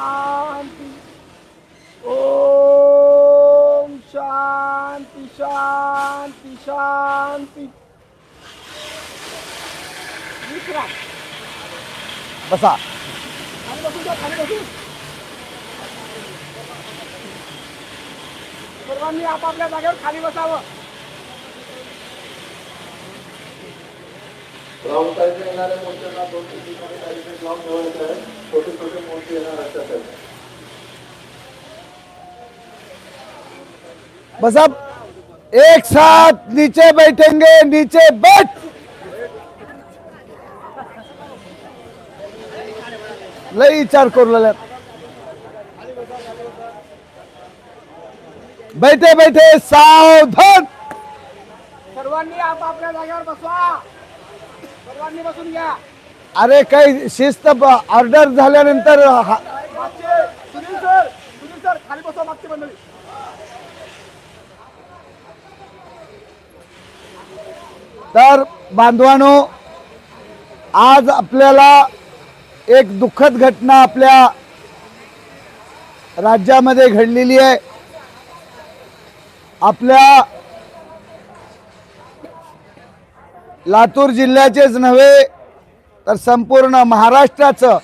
शांती. ओम शांती शांती शांती. बसा. सर्वांनी आपापल्या जागेवर खाली बसावं. येणाऱ्या मोर्चांना दोन तीन ठिकाणी बॅरिकेड लावून ठेवायचे आहे छोटे छोटे मोर्चे येणार असतात बसा एक साथ नीचे बैठेंगे नीचे बैठ। लई विचार करू लागल्यात. बैठे बैठे सावधान। सर्वांनी आपापल्या जागेवर बसवा। अरे काही शिस्त ऑर्डर झाल्यानंतर तर बांधवानो आज आपल्याला एक दुःखद घटना आपल्या राज्यामध्ये घडलेली आहे. आपल्या लातूर जिल्ह्याचेच नव्हे तर संपूर्ण महाराष्ट्राचं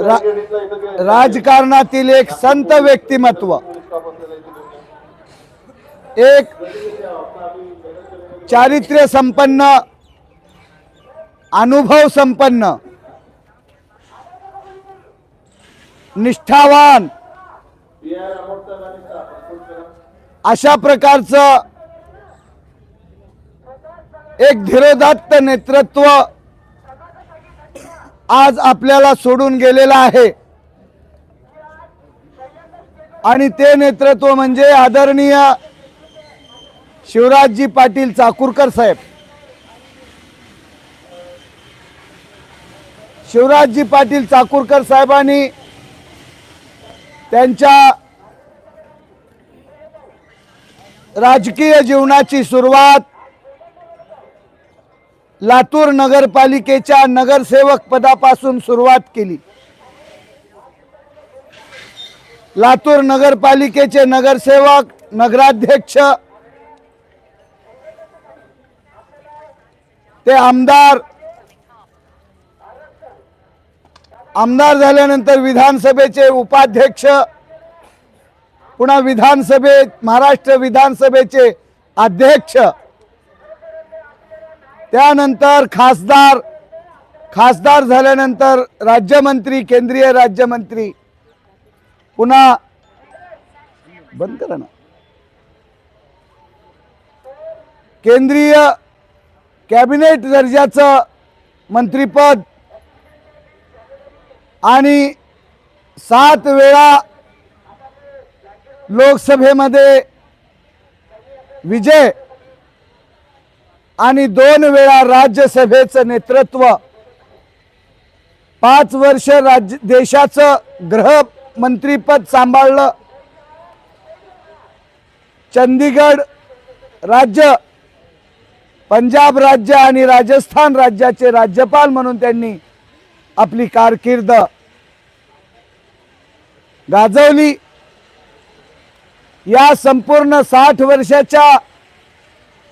रा- राजकारणातील एक संत व्यक्तिमत्व. एक चारित्र्य संपन्न अनुभव संपन्न निष्ठावान अशा प्रकारचं एक धीरोदात्त नेतृत्व आज आपल्याला सोडून गेलेलं आहे. आणि ते नेतृत्व म्हणजे आदरणीय शिवराजजी पाटील चाकूरकर साहेब. शिवराजजी पाटील चाकूरकर साहेबांनी त्यांच्या राजकीय जीवनाची सुरुवात लातूर नगरपालिकेच्या नगरसेवक पदापासून सुरुवात केली. लातूर नगरपालिकेचे नगरसेवक नगराध्यक्ष ते आमदार आमदार झाल्यानंतर विधानसभेचे उपाध्यक्ष पुन्हा विधानसभेत महाराष्ट्र विधानसभेचे अध्यक्ष त्यानंतर खासदार खासदार झाल्यानंतर राज्यमंत्री केंद्रीय राज्यमंत्री. पुन्हा बंद करा ना. केंद्रीय कॅबिनेट दर्जाचं मंत्रीपद आणि सात वेळा लोकसभेमध्ये विजय आणि दोन वेळा राज्यसभेचं नेतृत्व. पाच वर्ष राज्य देशाचं गृहमंत्रीपद सांभाळलं. चंदीगड राज्य पंजाब राज्य आणि राजस्थान राज्याचे राज्यपाल म्हणून त्यांनी आपली कारकीर्द. गाजवली. या संपूर्ण साठ वर्षाच्या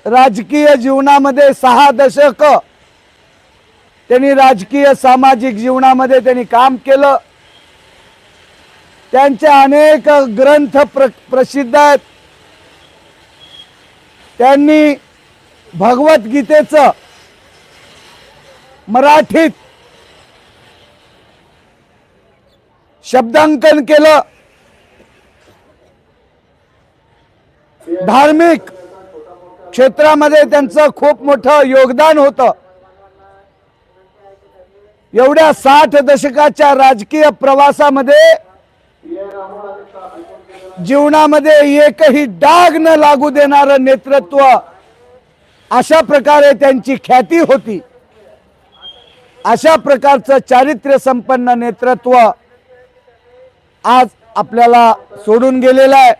राजकीय जीवनामध्ये सहा दशक त्यांनी राजकीय सामाजिक जीवनामध्ये त्यांनी काम केलं. त्यांचे अनेक ग्रंथ प्र प्रसिद्ध आहेत. त्यांनी भगवद्गीतेचं मराठीत शब्दांकन केलं. धार्मिक क्षेत्रामध्ये त्यांचं खूप मोठं योगदान होतं. एवढ्या साठ दशकाच्या राजकीय प्रवासामध्ये जीवनामध्ये एकही डाग न लागू देणारं नेतृत्व अशा प्रकारे त्यांची ख्याती होती. अशा प्रकारचं चारित्र्य संपन्न नेतृत्व आज आपल्याला सोडून गेलेलं आहे.